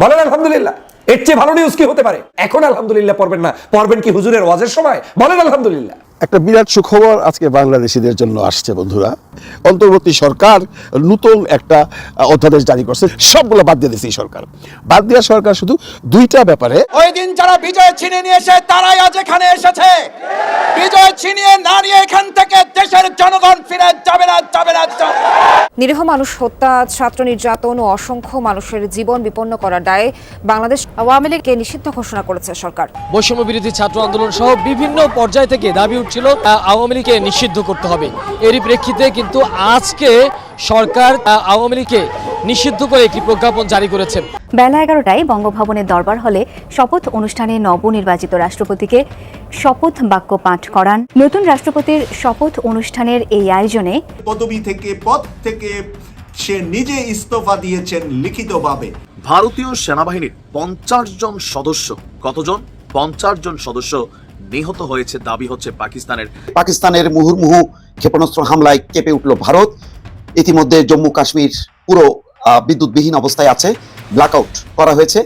বলেন আলহামদুলিল্লাহ। এর চেয়ে ভালো নিউজ কি হতে পারে? এখন আলহামদুলিল্লাহ পড়বেন না। পড়বেন কি হুজুরের ওয়াজের সময়? বলেন আলহামদুলিল্লাহ। একটা বিরাট সুখবর আজকে বাংলাদেশিদের জন্য আসছে বন্ধুরা। অন্তর্বর্তী সরকার নতুন একটা অধ্যাদেশ জারি করছে। সবগুলো বাদ দিয়ে দিয়েছে সরকার। বাদ দেওয়া সরকার শুধু দুইটা ব্যাপারে ওই দিন যারা বিজয় ছিনিয়ে নিয়ে এসে তারাই আজ এখানে এসেছে। বিজয় ছিনিয়ে না নিয়ে এখান থেকে দেশের জনগণ ফিরে যাবে না যাবে না। নিরীহ মানুষ হত্যা ছাত্র নির্যাতন ও অসংখ্য মানুষের জীবন বিপন্ন করার দায়ে বাংলাদেশ আওয়ামী লীগকে নিষিদ্ধ ঘোষণা করেছে সরকার। বৈষম্য বিরোধী ছাত্র আন্দোলন সহ বিভিন্ন পর্যায় থেকে দাবি আহ, আওয়ামী লীগকে নিষিদ্ধ করতে হবে। এরই প্রেক্ষিতে কিন্তু আজকে সরকার আওয়ামী লীগকে নিষিদ্ধ করে একটি প্রজ্ঞাপন জারি করেছে। বেলা এগারোটায় বঙ্গভবনের দরবার হলে শপথ অনুষ্ঠানে নবনির্বাচিত রাষ্ট্রপতিকে শপথ বাক্য পাঠ করান। নতুন রাষ্ট্রপতির শপথ অনুষ্ঠানের এই আয়োজনে পদবি থেকে পদ থেকে সে নিজে ইস্তফা দিয়েছেন লিখিতভাবে। ভারতীয় সেনাবাহিনীর পঞ্চাশ জন সদস্য। কতজন? পঞ্চাশ জন সদস্য নিহত হয়েছে। দাবি হচ্ছে পাকিস্তানের পাকিস্তানের মুহুর্মুহু ক্ষেপণাস্ত্র হামলায় কেঁপে উঠল ভারত। ইতিমধ্যে জম্মু কাশ্মীর পুরো বিদ্যুৎবিহীন অবস্থায় আছে। ব্ল্যাকআউট করা হয়েছে।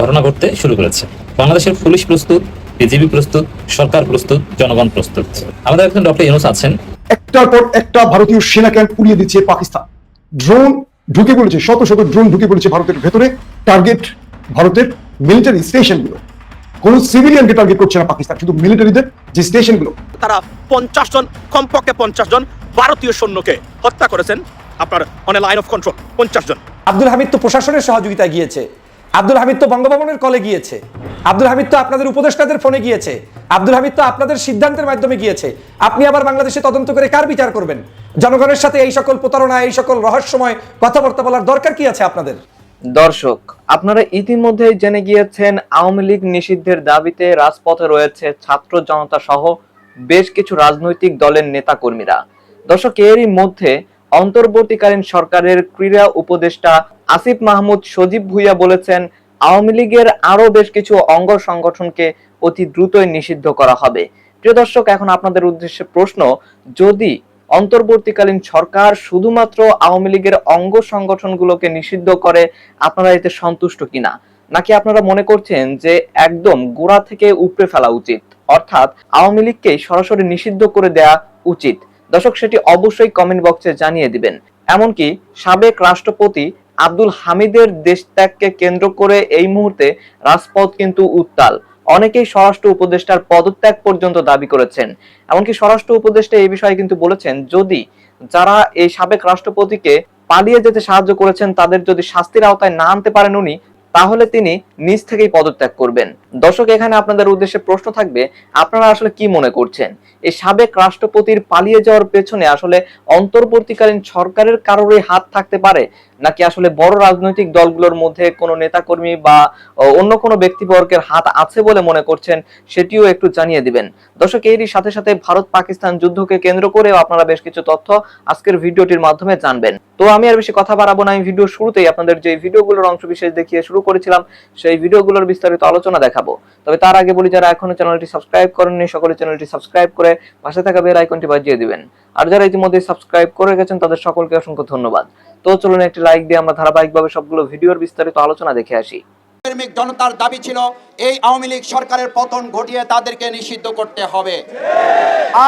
ঘটনা ঘটতে শুরু করেছে। বাংলাদেশের পুলিশ প্রস্তুত বিজেপি প্রস্তুত সরকার প্রস্তুত জনগণ প্রস্তুত। আমাদের একজন ডক্টর ইউনুস আছেন। একটার পর একটা ভারতীয় সেনা ক্যাম্প উড়িয়ে দিচ্ছে পাকিস্তান। ড্রোন ঢুকে পড়েছে শত শত ড্রোন ঢুকে পড়েছে ভারতের ভেতরে। টার্গেট ভারতের মিলিটারি স্টেশনগুলো। কোনো সিভিলিয়ানকে টার্গেট করছে না পাকিস্তান শুধু মিলিটারিদের যে স্টেশনগুলো তারা পঞ্চাশ জন কমপক্ষে পঞ্চাশ জন ভারতীয় সৈন্যকে হত্যা করেছেন। আপনার অন লাইন অফ কন্ট্রোল পঞ্চাশ জন। আব্দুল হামিদ তো প্রশাসনের সহযোগিতায় গিয়েছে। আব্দুল হামিদ তো বঙ্গভবনের কলে গিয়েছে। আব্দুল হামিদ তো আপনাদের উপদেষ্টাদের ফোনে গিয়েছে। আব্দুল হামিদ তো আপনাদের সিদ্ধান্তের মাধ্যমে গিয়েছে। আপনি আবার বাংলাদেশে তদন্ত করে কার বিচার করবেন? জনগণের সাথে এই সকল প্রতারণা এই সকল রহস্যময় কথাবার্তা বলার দরকার কি আছে আপনাদের? দর্শক, আপনারা ইতিমধ্যেই জেনে গিয়েছেন, আওয়ামী লীগ নিষিদ্ধের দাবিতে রাজপথে রয়েছে ছাত্র জনতা সহ বেশ কিছু রাজনৈতিক দলের নেতাকর্মীরা। দর্শক, এরই মধ্যে অন্তর্বর্তীকালীন সরকারের ক্রীড়া উপদেষ্টা আসিফ মাহমুদ সজীব ভুইয়া বলেছেন, আওয়ামী লীগের আরও বেশ কিছু অঙ্গ সংগঠনকে অতি দ্রুতই নিষিদ্ধ করা হবে। প্রিয় দর্শক, এখন আপনাদের উদ্দেশ্যে প্রশ্ন, যদি অন্তর্বর্তীকালীন সরকার শুধুমাত্র আওয়ামী লীগের অঙ্গ সংগঠনগুলোকে নিষিদ্ধ করে আপনারা এতে সন্তুষ্ট কিনা? নাকি আপনারা মনে করছেন যে একদম গোড়া থেকে উপড়ে ফেলা উচিত? অর্থাৎ আওয়ামী লীগকে সরাসরি নিষিদ্ধ করে দেয়া উচিত। দর্শক, সেটি অবশ্যই কমেন্ট বক্সে জানিয়ে দিবেন। এমনকি সাবেক রাষ্ট্রপতি আব্দুল হামিদের দেশ ত্যাগকে কেন্দ্র করে এই মুহূর্তে রাজপথ কিন্তু উত্তাল। অনেকেই স্বরাষ্ট্র উপদেষ্টার পদত্যাগ পর্যন্ত দাবি করেছেন। এমনকি স্বরাষ্ট্র উপদেষ্টা এই বিষয়ে কিন্তু বলেছেন, যদি যারা এই সাবেক রাষ্ট্রপতিকে পালিয়ে যেতে সাহায্য করেছেন, তাদের যদি শাস্তির আওতায় না আনতে পারেন উনি, তাহলে তিনি নিজ থেকেই পদত্যাগ করবেন। দর্শক, এখানে আপনাদের উদ্দেশ্যে প্রশ্ন থাকবে, আপনারা আসলে কি মনে করছেন? এই সাবেক রাষ্ট্রপতির পালিয়ে যাওয়ার পেছনে আসলে অন্তর্বর্তীকালীন সরকারের কারোরই হাত থাকতে পারে? নাকি আসলে বড় রাজনৈতিক দলগুলোর মধ্যে কোনো নেতাকর্মী বা অন্য কোনো ব্যক্তিবর্গের হাত আছে বলে মনে করছেন সেটিও একটু জানিয়ে দিবেন। দর্শক, এরই সাথে সাথে ভারত পাকিস্তান যুদ্ধকে কেন্দ্র করেও আপনারা বেশ কিছু তথ্য আজকের ভিডিওটির মাধ্যমে জানবেন। তো আমি আর বেশি কথা বাড়াবো না, আমি ভিডিও শুরুতেই আপনাদের যে ভিডিওগুলোর অংশ বিশেষ দেখিয়ে শুরু করেছিলাম, সেই ভিডিওগুলোর বিস্তারিত আলোচনা দেখাবো। তবে তার আগে বলি, যারা এখনও চ্যানেলটি সাবস্ক্রাইব করেননি, সকলে চ্যানেলটি সাবস্ক্রাইব করে পাশে থাকা বেল আইকনটি বাজিয়ে দিবেন। আর যারা ইতিমধ্যে সাবস্ক্রাইব করে গেছেন, তাদের সকলকে অসংখ্য ধন্যবাদ। তো চলুন একটি লাইক দিয়ে আমরা ধারাবাহিকভাবে সবগুলো ভিডিওর বিস্তারিত আলোচনা দেখে আসি। প্রেমিক জনতার দাবি ছিল, এই আওয়ামী লীগ সরকারের পতন ঘটিয়ে তাদেরকে নিষিদ্ধ করতে হবে।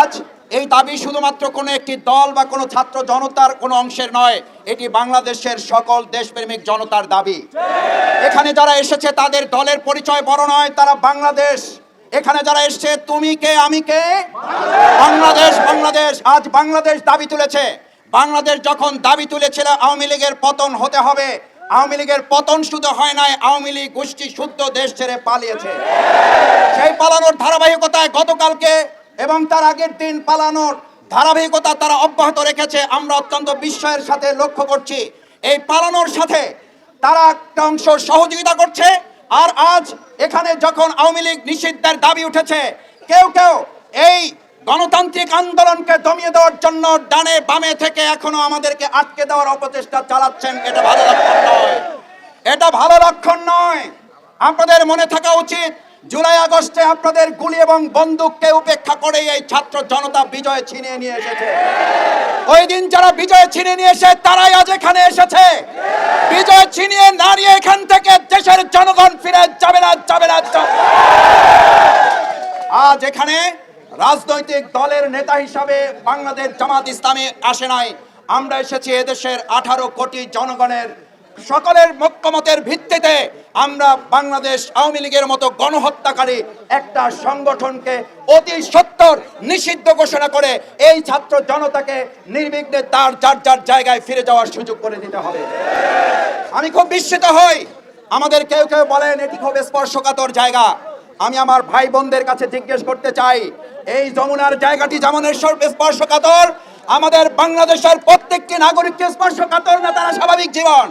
আজ এই দাবি শুধুমাত্র কোনো একটি দল বা কোনো ছাত্র জনতার কোনো অংশের নয়, এটি বাংলাদেশের সকল দেশপ্রেমিক জনতার দাবি। এখানে যারা এসেছে, তাদের দলের পরিচয় বড় নয়, তারা বাংলাদেশ। এখানে যারা এসছে, তুমি কে, আমি কে? বাংলাদেশ বাংলাদেশ। আজ বাংলাদেশ দাবি তুলেছে। বাংলাদেশ যখন দাবি তুলেছিল আওয়ামী লীগের পতন হতে হবে, আওয়ামী লীগের পতন শুধু হয় নাই, আওয়ামী লীগ গোষ্ঠী শুদ্ধ দেশ ছেড়ে পালিয়েছে। সেই পালানোর ধারাবাহিকতায় গতকালকে এবং তার আগের দিন পালানোর ধারাবাহিকতা তারা অব্যাহত রেখেছে, আমরা অত্যন্ত বিস্ময়ের সাথে লক্ষ্য করছি। এই পালানোর সাথে তারা একটা অংশ সহযোগিতা করছে, আর আজ এখানে যখন আওয়ামী লীগ নিষিদ্ধের দাবি উঠেছে, কেউ কেউ এই গণতান্ত্রিক আন্দোলনকে দমিয়ে দেওয়ার জন্য ডানে বামে থেকে এখনও আমাদেরকে আটকে দেওয়ার অপচেষ্টা চালাচ্ছেন, এটা ভালো লক্ষণ নয়। এটা ভালো লক্ষণ নয়। আপনাদের মনে থাকা উচিত, জুলাই আগস্টে আপনাদের গুলি এবং বন্দুককে উপেক্ষা করে এই ছাত্র জনতা বিজয় ছিনিয়ে নিয়ে এসেছে। ওই দিন যারা বিজয় ছিনিয়ে নিয়ে এসে, তারাই আজ এখানে এসেছে। বিজয় ছিনিয়ে না নিয়ে এখান থেকে দেশের জনগণ ফিরে যাবে না যাবে না। আজ এখানে রাজনৈতিক দলের নেতা হিসাবে বাংলাদেশ জামাত ইসলামে আসে নাই। আমরা এসেছি এদেশের আঠারো কোটি জনগণের সকলের মক্কমতের ভিত্তিতে আমরা বাংলাদেশ আওয়ামী লীগের মতো গণহত্যাকারী একটা সংগঠনকে অতি সত্তর নিষিদ্ধ ঘোষণা করে এই ছাত্র জনতাকে নির্বিঘ্নে তার, যার যার জায়গায় ফিরে যাওয়ার সুযোগ করে দিতে হবে। আমি খুব বিস্মিত হই। আমাদের কেউ কেউ বলেন, এটি খুব স্পর্শকাতর জায়গা। আমি আমার ভাই বোনদের কাছে জিজ্ঞেস করতে চাই, এই যমুনার জায়গাটি যেমন স্পর্শকাতর আমাদের বাংলাদেশের প্রত্যেকটি নাগরিককে স্পর্শকাতর না তারা স্বাভাবিক জীবন?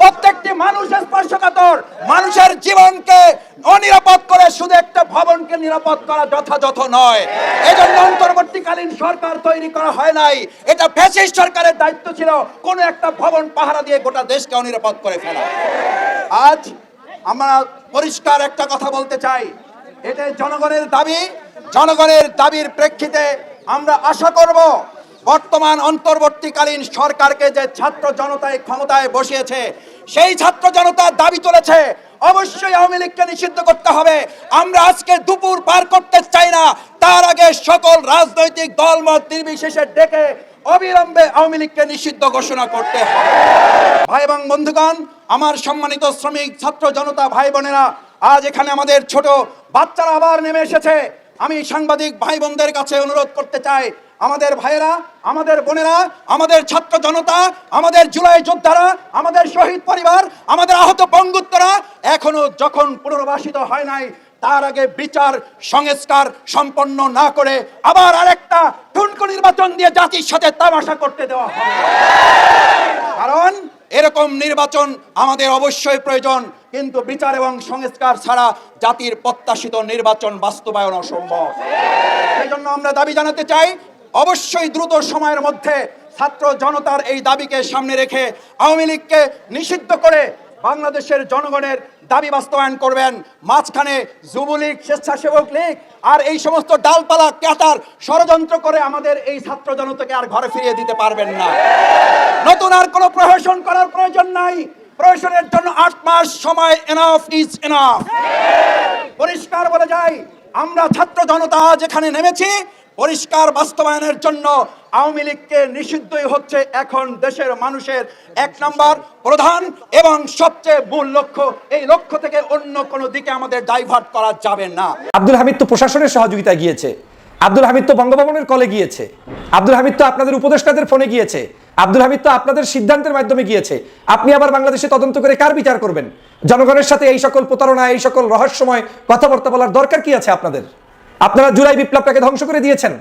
প্রত্যেকটি মানুষ স্পর্শকাতর মানুষের জীবনকে অনিরাপদ করে শুধু একটা ভবনকে নিরাপদ করা যথাযথ নয়। এজন্য অন্তর্বর্তীকালীন সরকার তৈরি করা হয় নাই। এটা ফ্যাসিস্ট সরকারের দায়িত্ব ছিল কোন একটা ভবন পাহারা দিয়ে গোটা দেশকে অনিরাপদ করে ফেলা। আজ আমরা পরিষ্কার একটা কথা বলতে চাই। এটা জনগণের দাবি। জনগণের দাবির প্রেক্ষিতে আমরা আশা করব, বর্তমান অন্তর্বর্তীকালীন সরকারকে যে ছাত্র জনতায় ক্ষমতায় বসিয়েছে, সেই ছাত্র জনতা দাবি তুলেছে, অবশ্যই আওয়ামী লীগকে নিষিদ্ধ করতে হবে। আমরা আজকে দুপুর পার করতে চাই না। তার আগে সকল রাজনৈতিক দলমত নির্বিশেষে ডেকে অবিলম্বে আওয়ামী লীগকে নিষিদ্ধ ঘোষণা করতে হবে। ভাই এবং বন্ধুগণ আমার সম্মানিত শ্রমিক, ছাত্র জনতা, ভাই বোনেরা, আজ এখানে আমাদের ছোট বাচ্চারা আবার নেমে এসেছে। আমি সাংবাদিক ভাই বোনদের কাছে অনুরোধ করতে চাই, আমাদের ভাইয়েরা, আমাদের বোনেরা, আমাদের ছাত্র জনতা, আমাদের জুলাই যোদ্ধারা, আমাদের শহীদ পরিবার, আমাদের আহত বঙ্গুত্তরা, এখনও যখন পুনর্বাসিত হয় নাই, তার আগে বিচার সংস্কার সম্পন্ন না করে আবার আরেকটা ঠুনকো নির্বাচন দিয়ে জাতির সাথে তামাশা করতে দেওয়া হবে। কারণ এরকম নির্বাচন আমাদের অবশ্যই প্রয়োজন, কিন্তু বিচার এবং সংস্কার ছাড়া জাতির প্রত্যাশিত নির্বাচন বাস্তবায়ন অসম্ভব সেই জন্য আমরা দাবি জানাতে চাই, অবশ্যই দ্রুত সময়ের মধ্যে ছাত্র জনতার এই দাবিকে সামনে রেখে আওয়ামী লীগকে নিষিদ্ধ করে বাংলাদেশের জনগণের দাবি বাস্তবায়ন করবেন। মাঝখানে যুবলীগ, স্বেচ্ছাসেবক লীগ আর এই সমস্ত ডালপালা, ক্যাটার ষড়যন্ত্র করে আমাদের এই ছাত্র জনতাকে আর ঘরে ফিরিয়ে দিতে পারবেন না। নতুন আর কোনো প্রহসন করার প্রয়োজন নাই। প্রহসনের জন্য আট মাস সময় এনাফ ইজ এনাফ পরিষ্কার বলে যাই আমরা ছাত্র জনতা যেখানে নেমেছি, পরিষ্কার বাস্তবায়নের জন্য আওয়ামী লীগকে নিষিদ্ধই হচ্ছে এখন দেশের মানুষের এক নম্বর প্রধান এবং সবচেয়ে মূল লক্ষ্য। এই লক্ষ্য থেকে অন্য কোনো দিকে আমাদের ডাইভার্ট করা যাবে না। আব্দুল হামিদ তো প্রশাসনের সহযোগিতা গিয়েছে। আব্দুল হামিদ তো বঙ্গভবনের কলে গিয়েছে। আব্দুল হামিদ তো আপনাদের উপদেষ্টাদের ফোনে গিয়েছে। আব্দুল হামিদ তো আপনাদের সিদ্ধান্তের মাধ্যমে গিয়েছে। আপনি আবার বাংলাদেশে তদন্ত করে কার বিচার করবেন? জনগণের সাথে এই সকল প্রতারণা, এই সকল রহস্যময় কথাবার্তা বলার দরকার কি আছে আপনাদের? আপনারা জুলাই বিপ্লবটাকে ধ্বংস করে দিয়েছেন।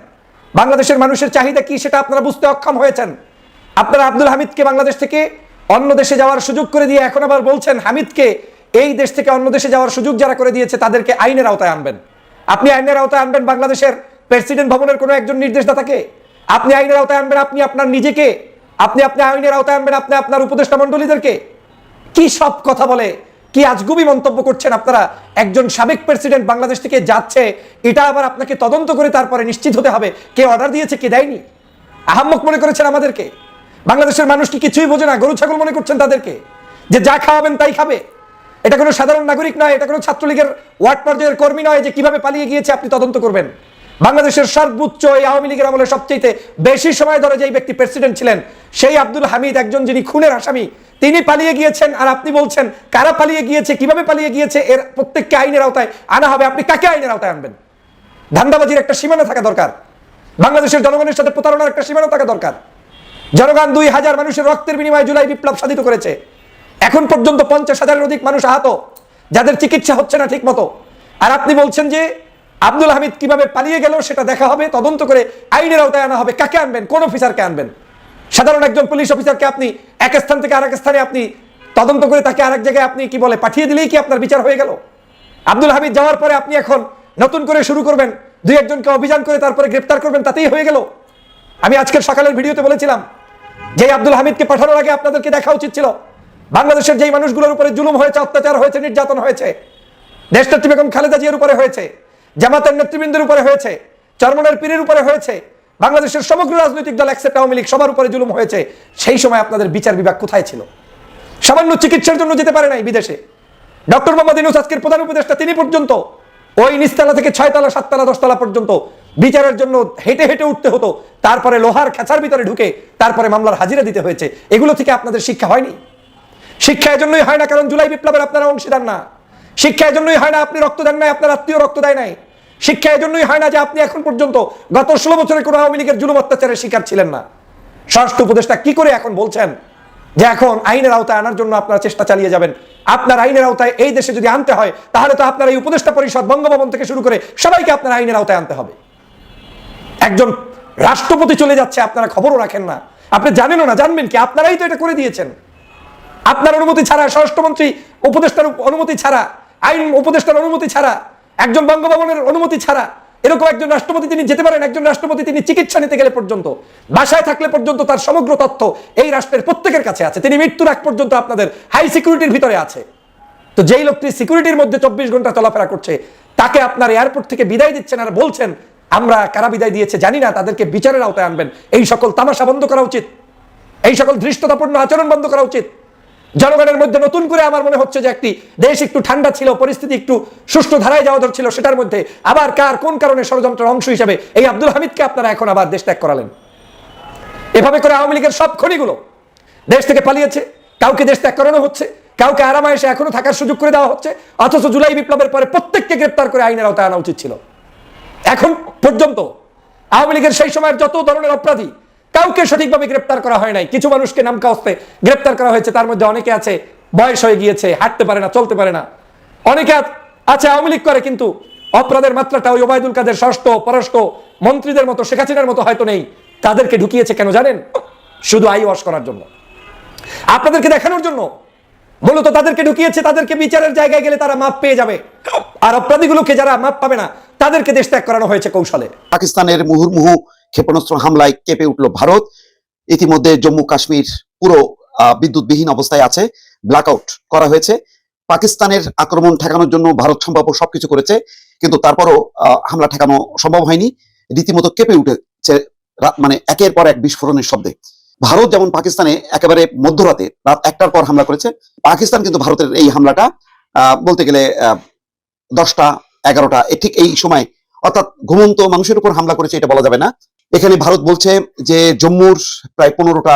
বাংলাদেশের মানুষের চাহিদা কি সেটা আপনারা বুঝতে অক্ষম হয়েছেন। আপনারা আব্দুল হামিদকে বাংলাদেশ থেকে অন্য দেশে যাওয়ার সুযোগ করে দিয়ে এখন আবার বলছেন, হামিদকে এই দেশ থেকে অন্য দেশে যাওয়ার সুযোগ যারা করে দিয়েছে, তাদেরকে আইনের আওতায় আনবেন। আপনি আইনের আওতায় আনবেন বাংলাদেশের প্রেসিডেন্ট ভবনের কোনো একজন নির্দেশদাতাকে আপনি আইনের আওতায় আনবেন, আপনি আপনার নিজেকে, আপনি আপনি আইনের আওতায় আনবেন, আপনি আপনার উপদেষ্টা মন্ডলীদেরকে কি সব কথা বলে, কি আজগুবি মন্তব্য করছেন আপনারা? একজন সাবেক প্রেসিডেন্ট বাংলাদেশ থেকে যাচ্ছে, এটা আবার আপনাকে তদন্ত করে তারপরে নিশ্চিত হতে হবে। কে অর্ডার দিয়েছে, কে দেয়নি? আহাম্মক মনে করেছেন আমাদেরকে? বাংলাদেশের মানুষ কি কিছুই বোঝে না, গরু, ছাগল মনে করছেন তাদেরকে? যে যা খাওয়াবেন তাই খাবে। এটা কোনো সাধারণ নাগরিক নয়, এটা কোনো ছাত্রলীগের ওয়ার্ড পর্যায়ের কর্মী নয় যে কীভাবে পালিয়ে গিয়েছে, আপনি তদন্ত করবেন। বাংলাদেশের সর্বোচ্চ এই আওয়ামী লীগের আমলে সবচেয়ে বেশি সময় ধরে যেই ব্যক্তি প্রেসিডেন্ট ছিলেন, সেই আব্দুল হামিদ একজন যিনি খুনের আসামি, তিনি পালিয়ে গিয়েছেন আর আপনি বলছেন কারা পালিয়ে গিয়েছে, কীভাবে পালিয়ে গিয়েছে, এর প্রত্যেককে আইনের আওতায় আনা হবে, আপনি কাকে আইনের আওতায় আনবেন? ধান্দাবাজির একটা সীমানা থাকা দরকার। বাংলাদেশের জনগণের সাথে প্রতারণার একটা সীমানা থাকা দরকার। জনগণ দুই হাজার মানুষের রক্তের বিনিময়ে জুলাই বিপ্লব সাধিত করেছে। এখন পর্যন্ত পঞ্চাশ হাজারের অধিক মানুষ আহত, যাদের চিকিৎসা হচ্ছে না ঠিক মতো আর আপনি বলছেন যে আব্দুল হামিদ কীভাবে পালিয়ে গেল সেটা দেখা হবে। তদন্ত করে আইনের আওতায় আনা হবে। কাকে আনবেন? কোন অফিসারকে আনবেন? সাধারণ একজন পুলিশ অফিসারকে আপনি এক স্থান থেকে আরেক স্থানে আপনি তদন্ত করে তাকে আরেক জায়গায় আপনি কি বলে পাঠিয়ে দিলেই কি আপনার বিচার হয়ে গেল? আব্দুল হামিদ যাওয়ার পরে আপনি এখন নতুন করে শুরু করবেন, দুই একজনকে অভিযান করে তারপরে গ্রেপ্তার করবেন, তাতেই হয়ে গেল। আমি আজকের সকালের ভিডিওতে বলেছিলাম যে আব্দুল হামিদকে পাঠানোর আগে আপনাদেরকে দেখা উচিত ছিল। বাংলাদেশের যেই মানুষগুলোর উপরে জুলুম হয়েছে, অত্যাচার হয়েছে, নির্যাতন হয়েছে, দেশনেত্রী বেগম খালেদা জিয়ার উপরে হয়েছে জামাতের নেতৃবৃন্দের উপরে হয়েছে, চরমনের পীরের উপরে হয়েছে, বাংলাদেশের সমগ্র রাজনৈতিক দল একসেপ্ট আওয়ামী লীগ সবার উপরে জুলুম হয়েছে, সেই সময় আপনাদের বিচার বিভাগ কোথায় ছিল? সামান্য চিকিৎসার জন্য যেতে পারে নাই বিদেশে। ডক্টর মোহাম্মদ ইনুস আজকের প্রধান উপদেষ্টা, তিনি পর্যন্ত ওই নিচতলা থেকে ছয়তলা, সাততলা, দশতলা পর্যন্ত বিচারের জন্য হেঁটে হেঁটে উঠতে হতো, তারপরে লোহার খাঁচার ভিতরে ঢুকে তারপরে মামলার হাজিরা দিতে হয়েছে। এগুলো থেকে আপনাদের শিক্ষা হয়নি? শিক্ষা এজন্যই হয় না, কারণ জুলাই বিপ্লবের আপনারা অংশীদার না। শিক্ষা এজন্যই হয় না আপনি রক্ত দেন নাই, আপনার আত্মীয় রক্ত দেয় নাই। শিক্ষা এজন্যই হয় না যে আপনি এখন পর্যন্ত গত ষোলো বছরে কোনো আওয়ামী লীগের জুলুম অত্যাচারের শিকার ছিলেন না। স্বরাষ্ট্র উপদেষ্টা কি করে এখন বলছেন যে এখন আইনের আওতায় আনার জন্য আপনারা চেষ্টা চালিয়ে যাবেন? আপনার আইনের আওতায় এই দেশে যদি আনতে হয়, তাহলে তো আপনার এই উপদেষ্টা পরিষদ বঙ্গভবন থেকে শুরু করে সবাইকে আপনার আইনের আওতায় আনতে হবে। একজন রাষ্ট্রপতি চলে যাচ্ছে, আপনারা খবরও রাখেন না। আপনি জানেনও না, জানবেন কি? আপনারাই তো এটা করে দিয়েছেন। আপনার অনুমতি ছাড়া, স্বরাষ্ট্রমন্ত্রী, উপদেষ্টার অনুমতি ছাড়া আইন উপদেষ্টার অনুমতি ছাড়া, একজন বঙ্গভবনের অনুমতি ছাড়া, এরকম একজন রাষ্ট্রপতি তিনি যেতে পারেন, একজন রাষ্ট্রপতি তিনি চিকিৎসা নিতে গেলে পর্যন্ত, বাসায় থাকলে পর্যন্ত তার সমগ্র তথ্য এই রাষ্ট্রের প্রত্যেকের কাছে আছে। তিনি মৃত্যুর আগ পর্যন্ত আপনাদের হাই সিকিউরিটির ভিতরে আছে। তো যেই লোকটি সিকিউরিটির মধ্যে চব্বিশ ঘণ্টা চলাফেরা করছে, তাকে আপনার এয়ারপোর্ট থেকে বিদায় দিচ্ছেন আর বলছেন, আমরা কারা বিদায় দিয়েছে জানি না, তাদেরকে বিচারের আওতায় আনবেন। এই সকল তামাশা বন্ধ করা উচিত। এই সকল ধৃষ্টতাপূর্ণ আচরণ বন্ধ করা উচিত। জনগণের মধ্যে নতুন করে আমার মনে হচ্ছে যে একটি দেশ একটু ঠান্ডা ছিল, পরিস্থিতি একটু সুষ্ঠু ধারায় যাওয়া ধরছিল, সেটার মধ্যে আবার কার কোন কারণে ষড়যন্ত্রের অংশ হিসেবে এই আব্দুল হামিদকে আপনারা এখন আবার দেশ ত্যাগ করালেন। এভাবে করে আওয়ামী লীগের সব খনিগুলো দেশ থেকে পালিয়েছে, কাউকে দেশ ত্যাগ করানো হচ্ছে, কাউকে আরামায়েশে এখনও থাকার সুযোগ করে দেওয়া হচ্ছে, অথচ জুলাই বিপ্লবের পরে প্রত্যেককে গ্রেপ্তার করে আইনের আওতায় আনা উচিত ছিল। এখন পর্যন্ত আওয়ামী লীগের সেই সময়ের যত ধরনের অপরাধী কাউকে সঠিকভাবে গ্রেপ্তার করা হয় নাই। কিছু মানুষকে নামকা হস্তে গ্রেপ্তার করা হয়েছে। তার মধ্যে অনেকে আছে, বয়স হয়ে গিয়েছে, হাঁটতে পারে না, চলতে পারে না। অনেকে আছে, আওয়ামী লীগ করে, কিন্তু অপরাধের মাত্রাটা ওই ওবায়দুল কাদের ষষ্ঠ পরষ্ট মন্ত্রীদের মতো, শেখ হাসিনার মতো হয়তো নেই। তাদেরকে ঢুকিয়েছে কেন জানেন? শুধু আই ওয়াশ করার জন্য। আপনাদেরকে দেখানোর জন্য। মূলত তাদেরকে ঢুকিয়েছে, তাদেরকে বিচারের জায়গায় গেলে তারা মাপ পেয়ে যাবে। আর অপরাধীগুলোকে যারা মাপ পাবে না, তাদেরকে দেশ ত্যাগ করানো হয়েছে কৌশলে। পাকিস্তানের মুহুর্মুহু ক্ষেপণাস্ত্র হামলায় কেঁপে উঠল ভারত। ইতিমধ্যে জম্মু কাশ্মীর পুরো বিদ্যুৎবিহীন অবস্থায় আছে। ব্ল্যাকআউট করা হয়েছে। পাকিস্তানের আক্রমণ ঠেকানোর জন্য ভারত সম্ভাব্য সবকিছু করেছে, কিন্তু তারপরও হামলা ঠেকানো সম্ভব হয়নি। রীতিমতো কেঁপে উঠেছে মানে একের পর এক বিস্ফোরণের শব্দে। ভারত যেমন পাকিস্তানে একেবারে মধ্যরাতে রাত একটার পর হামলা করেছে, পাকিস্তান কিন্তু ভারতের এই হামলাটা বলতে গেলে দশটা, এগারোটা ঠিক এই সময় অর্থাৎ ঘুমন্ত মানুষের উপর হামলা করেছে, এটা বলা যাবে না। এখানে ভারত বলছে যে জম্মুর প্রায় পনেরোটা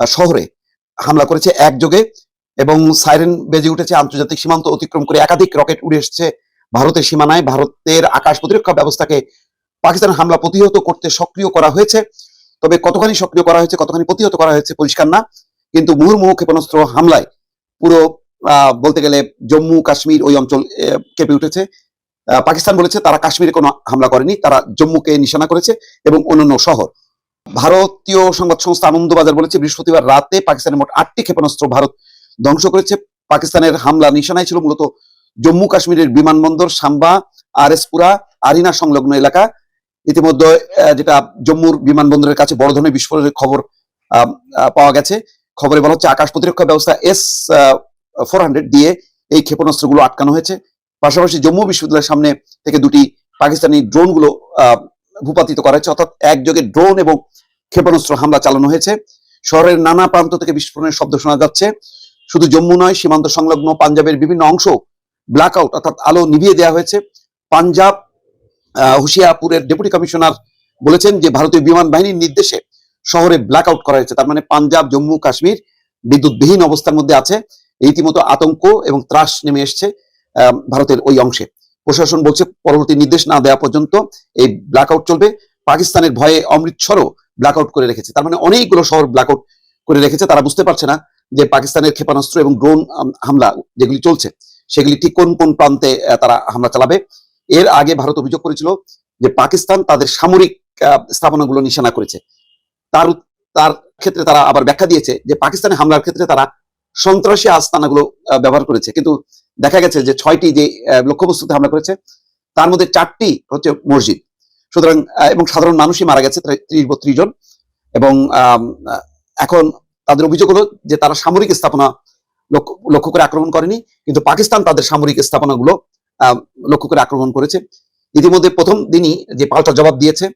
শহরে হামলা করেছে একযোগে এবং সাইরেন বেজে উঠেছে আন্তর্জাতিক সীমান্ত অতিক্রম করে একাধিক রকেট উড়ে এসেছে ভারতের সীমানায়। ভারতের আকাশ প্রতিরক্ষা ব্যবস্থাকে পাকিস্তান হামলা প্রতিহত করতে সক্রিয় করা হয়েছে। তবে কতখানি সক্রিয় করা হয়েছে, কতখানি প্রতিহত করা হয়েছে পরিষ্কার না। কিন্তু মুহুর্মুহু ক্ষেপণাস্ত্র হামলায় পুরো বলতে গেলে জম্মু কাশ্মীর ওই অঞ্চল কেঁপে উঠেছে। পাকিস্তান বলেছে তারা কাশ্মীরে কোনো হামলা করেনি, তারা জম্মুকে নিশানা করেছে এবং অন্যান্য শহর। ভারতীয় সংবাদ সংস্থা আনন্দবাজার বলেছে, বৃহস্পতিবার রাতে পাকিস্তানের মোট আটটি ক্ষেপণাস্ত্র ভারত ধ্বংস করেছে। পাকিস্তানের হামলা নিশানায় ছিল মূলত জম্মু কাশ্মীরের বিমানবন্দর, সাম্বা আরএসপুরা আরিনা সংলগ্ন এলাকা। ইতিমধ্যে যেটা জম্মুর বিমানবন্দরের কাছে বড় ধরনের বিস্ফোরণের খবর পাওয়া গেছে। খবরে বলা হচ্ছে, আকাশ প্রতিরক্ষা ব্যবস্থা এস ফোর হান্ড্রেড দিয়ে এই ক্ষেপণাস্ত্রগুলো আটকানো হয়েছে। পাশাপাশি জম্মু বিশ্ববিদ্যালয়ের সামনে থেকে দুটি পাকিস্তানি ড্রোনগুলো ভূপাতিত করা হয়েছে। অর্থাৎ একযোগে ড্রোন এবং ক্ষেপণাস্ত্র হামলা চালানো হয়েছে। শহরের নানা প্রান্ত থেকে বিস্ফোরণের শব্দ শোনা যাচ্ছে। শুধু জম্মু নয় সীমান্ত সংলগ্ন পাঞ্জাবের বিভিন্ন অংশ ব্ল্যাক আউট অর্থাৎ আলো নিভিয়ে দেওয়া হয়েছে। পাঞ্জাব আহ, হুশিয়ারপুরের ডেপুটি কমিশনার বলেছেন যে ভারতীয় বিমান বাহিনীর নির্দেশে শহরে ব্ল্যাক আউট করা হয়েছে। তার মানে পাঞ্জাব জম্মু কাশ্মীর বিদ্যুৎবিহীন অবস্থার মধ্যে আছে। রীতিমতো আতঙ্ক এবং ত্রাস নেমে এসছে। ভারতের ওই অংশে। প্রশাসন বলছে, পরবর্তী নির্দেশ না দেওয়া পর্যন্ত এই ব্ল্যাক আউট চলবে। পাকিস্তানের ভয়ে অমৃতসরও ব্ল্যাক আউট করে রেখেছে। তার মানে অনেকগুলো শহর ব্ল্যাক আউট করে রেখেছে। তারা বুঝতে পারছে না যে পাকিস্তানের ক্ষেপণাস্ত্র এবং ড্রোন হামলা যেগুলি চলছে, সেগুলি ঠিক কোন কোন প্রান্তে তারা হামলা চালাবে। এর আগে ভারত অভিযোগ করেছিল যে পাকিস্তান তাদের সামরিক স্থাপনাগুলো নিশানা করেছে। তার তার ক্ষেত্রে তারা আবার ব্যাখ্যা দিয়েছে যে পাকিস্তানের হামলার ক্ষেত্রে তারা সন্ত্রাসী আস্তানাগুলো ব্যবহার করেছে। কিন্তু দেখা গেছে যে ছয়টি যে লক্ষ্যবস্তুতে হামলা করেছে, তার মধ্যে চারটি হচ্ছে মসজিদ। সুতরাং এবং সাধারণ মানুষই মারা গেছে ত্রিশ বত্রিশ জন। এবং এখন তাদের অভিযোগ হলো যে তারা সামরিক স্থাপনা লক্ষ্য করে আক্রমণ করেনি, কিন্তু পাকিস্তান তাদের সামরিক স্থাপনাগুলো লক্ষ্য করে আক্রমণ করেছে। ইতিমধ্যে প্রথম দিনই যে পাল্টা জবাব দিয়েছে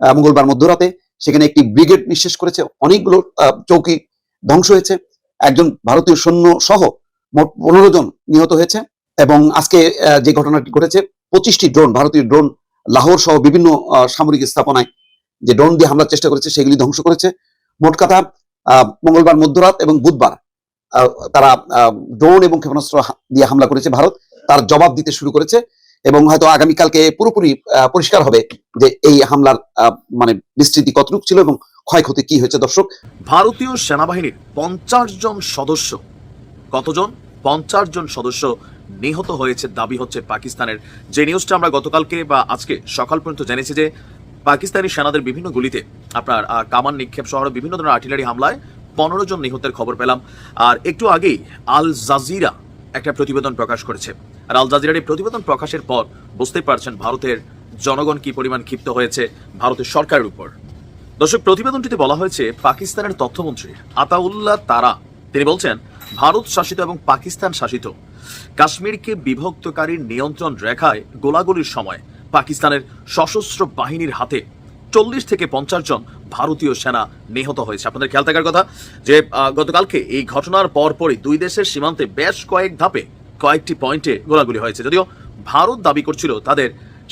মঙ্গলবার মধ্যরাতে, সেখানে একটি ব্রিগেড নিঃশেষ করেছে। অনেকগুলো চৌকি ধ্বংস হয়েছে। একজন ভারতীয় সৈন্য সহ মোট পনেরো জন নিহত হয়েছে এবং আজকে যে ঘটনাটি ঘটেছে, পঁচিশটি ড্রোন, ভারতীয় ড্রোন লাহোর সহ বিভিন্ন সামরিক স্থাপনায় যে ড্রোন দিয়ে হামলার চেষ্টা করেছে, সেগুলি ধ্বংস করেছে। মোট কথা মঙ্গলবার মধ্যরাত এবং বুধবার তারা ড্রোন এবং ক্ষেপণাস্ত্র দিয়ে হামলা করেছে ভারত। তার জবাব দিতে শুরু করেছে এবং হয়তো আগামীকালকে পুরোপুরি পরিষ্কার হবে যে এই হামলার মানে বিস্তৃতি কতটুকু ছিল এবং ক্ষয়ক্ষতি কি হয়েছে, দর্শক। ভারতীয় সেনাবাহিনীর পঞ্চাশ জন সদস্য কতজন? পঞ্চাশ জন সদস্য নিহত হয়েছে। দাবি হচ্ছে পাকিস্তানের। যে নিউজটা আমরা গতকালকে বা আজকে সকাল পর্যন্ত জেনেছি যে পাকিস্তানি সেনাদের বিভিন্ন গুলিতে আপনার কামান নিক্ষেপ সহ বিভিন্ন ধরনের আর্টিলারি হামলায় পনেরো জন নিহতের খবর পেলাম। আর একটু আগেই আল জাজিরা একটা প্রতিবেদন প্রকাশ করেছে। আর আল জাজিরার এই প্রতিবেদন প্রকাশের পর বুঝতেই পারছেন ভারতের জনগণ কি পরিমাণ ক্ষিপ্ত হয়েছে ভারতের সরকারের উপর। দর্শক, প্রতিবেদনটিতে বলা হয়েছে, পাকিস্তানের তথ্যমন্ত্রী আতাউল্লাহ তারা, তিনি বলছেন ভারত শাসিত এবং পাকিস্তান শাসিত। কাশ্মীরকে বিভক্তকারীর নিয়ন্ত্রণ রেখায় গোলাগুলির সময় পাকিস্তানের সশস্ত্র বাহিনীর হাতে চল্লিশ থেকে পঞ্চাশ জন ভারতীয় সেনা নিহত হয়েছে। আপনাদের খেয়াল থাকার কথা যে গতকালকে এই ঘটনার পরপরই দুই দেশের সীমান্তে বেশ কয়েক ধাপে কয়েকটি পয়েন্টে গোলাগুলি হয়েছে। যদিও ভারত দাবি করছিল তাদের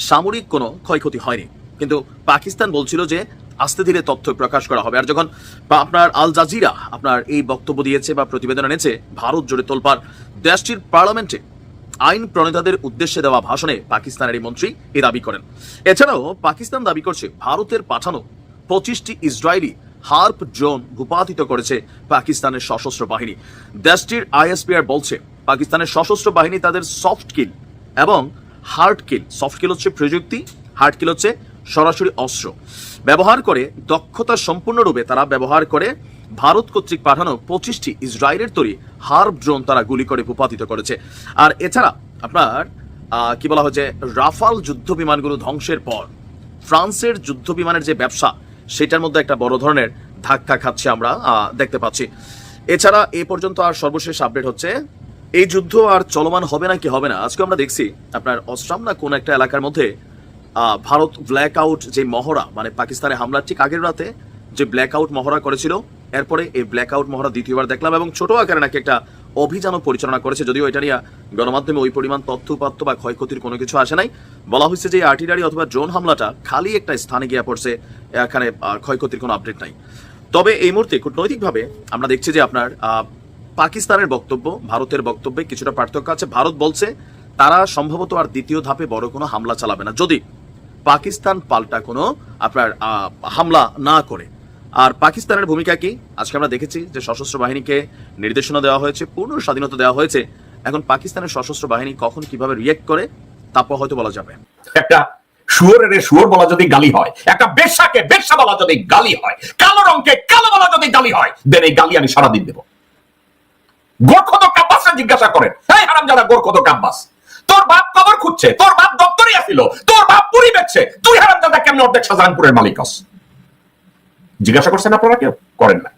সামরিক কোনো ক্ষয়ক্ষতি হয়নি। কিন্তু পাকিস্তান বলছিল যে আস্তে ধীরে তথ্য প্রকাশ করা হবে। আর যখন আপনার আল জাজিরা আপনার এই বক্তব্য দিয়েছে বা প্রতিবেদন এনেছে, ভারত জুড়ে তোলপাড়। দেশটির পার্লামেন্টে আইন প্রণেতাদের উদ্দেশ্যে দেওয়া ভাষণে পাকিস্তানের এই মন্ত্রী এ দাবি করেন। এছাড়াও পাকিস্তান দাবি করছে, ভারতের পাঠানো পঁচিশটি ইসরায়েলি হার্প ড্রোন ভূপাতিত করেছে পাকিস্তানের সশস্ত্র বাহিনী। দেশটির আইএসপিআর বলছে, পাকিস্তানের সশস্ত্র বাহিনী তাদের সফট কিল এবং হার্ড কিল সফট কিল হচ্ছে প্রযুক্তি হার্ড কিল হচ্ছে সরাসরি অস্ত্র। ব্যবহার করে দক্ষতা সম্পূর্ণরূপে তারা ব্যবহার করে। ভারত কর্তৃক পাঠানো পঁচিশটি ইসরায়েলের তৈরি হার্ব ড্রোন তারা গুলি করে ভূপাতিত করেছে। আর এছাড়া আপনার কি বলা হচ্ছে রাফাল যুদ্ধ বিমানগুলো ধ্বংসের পর ফ্রান্সের যুদ্ধ বিমানের যে ব্যবসা, সেটার মধ্যে একটা বড় ধরনের ধাক্কা খাচ্ছে আমরা দেখতে পাচ্ছি। এছাড়া এ পর্যন্ত আর সর্বশেষ আপডেট হচ্ছে, এই যুদ্ধ আর চলমান হবে না কি হবে না? আজকে আমরা দেখছি আপনার অস্ট্রাম না কোন একটা এলাকার মধ্যে ভারত ব্ল্যাক আউট যে মহড়া মানে পাকিস্তানে হামলার ঠিক আগের রাতে যে ব্ল্যাক আউট মহড়া করেছিল, এরপরে এই ব্ল্যাক আউট মহড়া দ্বিতীয়বার দেখলাম এবং ছোট আকারে নাকি একটা অভিযানও পরিচালনা করেছে, যদিও এটা নিয়ে গণমাধ্যমে ওই পরিমাণ তথ্য উপাত্ত বা ক্ষয়ক্ষতির কোনো কিছু আসে নাই। বলা হয়েছে যে আর্টিলারি অথবা ড্রোন হামলাটা খালি একটা স্থানে গিয়ে পড়ছে, এখানে ক্ষয়ক্ষতির কোনো আপডেট নাই। তবে এই মুহূর্তে কূটনৈতিকভাবে আমরা দেখছি যে আপনার পাকিস্তানের বক্তব্য, ভারতের বক্তব্যে কিছুটা পার্থক্য আছে। ভারত বলছে, তারা সম্ভবত আর দ্বিতীয় ধাপে বড় কোনো হামলা চালাবে না। যদি পাকিস্তান পাল্টা কোনো আপনার হামলা না করে। আর পাকিস্তানের ভূমিকা কি? আজকে আমরা দেখেছি যে সশস্ত্র বাহিনীকে নির্দেশনা দেওয়া হয়েছে, পূর্ণ স্বাধীনতা দেওয়া হয়েছে। এখন পাকিস্তানের সশস্ত্র বাহিনী কখন কীভাবে রিয়েক্ট করে তারপর হয়তো বলা যাবে। একটা শুয়োরের শুয়োর বলা যদি গালি হয়, একটা বেশাকে বেশা বলা যদি গালি হয়, কালো রঙকে কালো বলা যদি গালি হয় দেন এই গালি আমি সারাদিন দেব। গোরখদ কাব্বাসরা জিজ্ঞাসা করেন, এই হারাম যারা গোরখদ কাব্বাস তোর বাপ কবর খুঁজছে, তোর বাপ দপ্তরে আসিল, তোর বাপ পুরি বেচছে। তুই হারাম দাদা কেমন অর্ধেক শাহজাহানপুরের মালিক হস? জিজ্ঞাসা করছেন আপনারা কেউ? করেন না।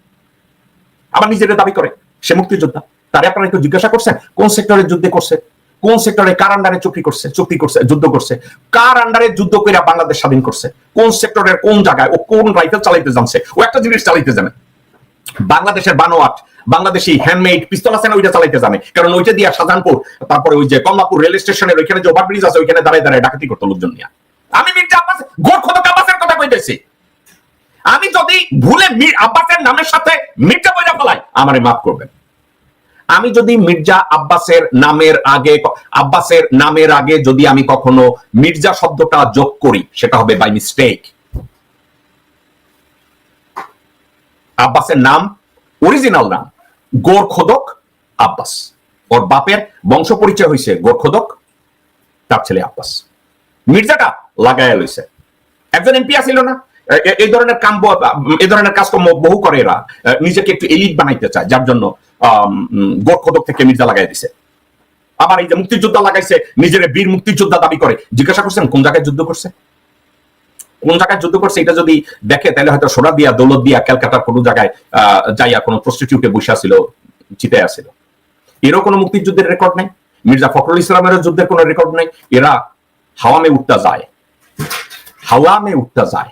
আমার নিজের দাবি করে। সে মুক্তিযোদ্ধা। তারে আপনারা একটু জিজ্ঞাসা করছেন? কোন সেক্টরে যুদ্ধে করছে? কোন সেক্টরে কার আন্ডারে চুক্তি করছে? চুক্তি করছে, যুদ্ধ করছে। কার আন্ডারে যুদ্ধ করে বাংলাদেশ স্বাধীন করছে? কোন সেক্টরের কোন জায়গায় ও কোন রাইফেল চালাইতে জানছে? ও একটা জিনিস চালাইতে জানে। বাংলাদেশের বানোয়াট, বাংলাদেশি হ্যান্ডমেড পিস্তল আছে না, ওইটা চালাইতে জানে। কারণ ওইটা দিয়া শাহজাহানপুর, তারপরে ওই যে কমলাপুর রেল স্টেশনের ওইখানে যে ওভারব্রিজ আছে, ওইখানে দাঁড়ায় দাঁড়ায় ডাকাতি করতো লোকজন নিয়ে। আমি মির্জা আব্বাস গোরখদ আব্বাসের কথা কইতেছি। আমি যদি ভুলে মীর আব্বাসের নামের সাথে মির্জা বইরা ফেলাই, আমারে মাফ করবেন। আমি যদি মির্জা আব্বাসের নামের আগে, আব্বাসের নামের আগে যদি আমি কখনো মির্জা শব্দটা যোগ করি, সেটা হবে বাই মিস্টেক আব্বাসের নাম অরিজিনাল নাম, গোরখোদক আব্বাস। ওর বাপের বংশ পরিচয় হয়েছে গোরখোদক, তার ছেলে আব্বাস। মির্জাটা লাগাইয়া লইছে। একজন এমপি আসিল না? এই ধরনের কাম এই ধরনের কাজকর্ম বহু করে এরা। নিজেকে একটু এলিট বানাইতে চায়, যার জন্য গোরখদক থেকে মির্জা লাগাই দিছে। আবার এই যে মুক্তিযোদ্ধা লাগাইছে, নিজের বীর মুক্তিযোদ্ধা দাবি করে। জিজ্ঞাসা করছেন, কোন জায়গায় যুদ্ধ করছে? কোন জায়গায় যুদ্ধ করছে এটা যদি দেখে তাহলে হয়তো সোনা দিয়া দৌলত দিয়া ক্যালকাটার কোনো জায়গায় আহ, যাইয়া কোনো প্রস্টিটিউটে বসে আসিল চিতে আসিল। এরও কোনো মুক্তিযুদ্ধের রেকর্ড নেই মির্জা ফখরুল ইসলামের যুদ্ধের কোনো রেকর্ড নেই এরা হাওয়ামে উঠতে যায়। হাওয়ামে উঠতে যায়।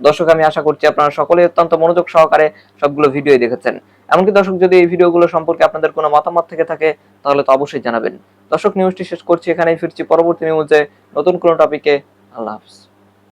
দর্শক আমি আশা করছি আপনারা সকলে অত্যন্ত মনোযোগ সহকারে সবগুলো ভিডিও দেখেছেন। এমনকি দর্শক যদি এই ভিডিওগুলো সম্পর্কে আপনাদের কোনো মতামত থেকে থাকে তাহলে তো অবশ্যই জানাবেন। দর্শক নিউজটি শেষ করছি এখানেই ফিরছি পরবর্তী নিউজে নতুন কোনো টপিকে আল্লাহ হাফিজ।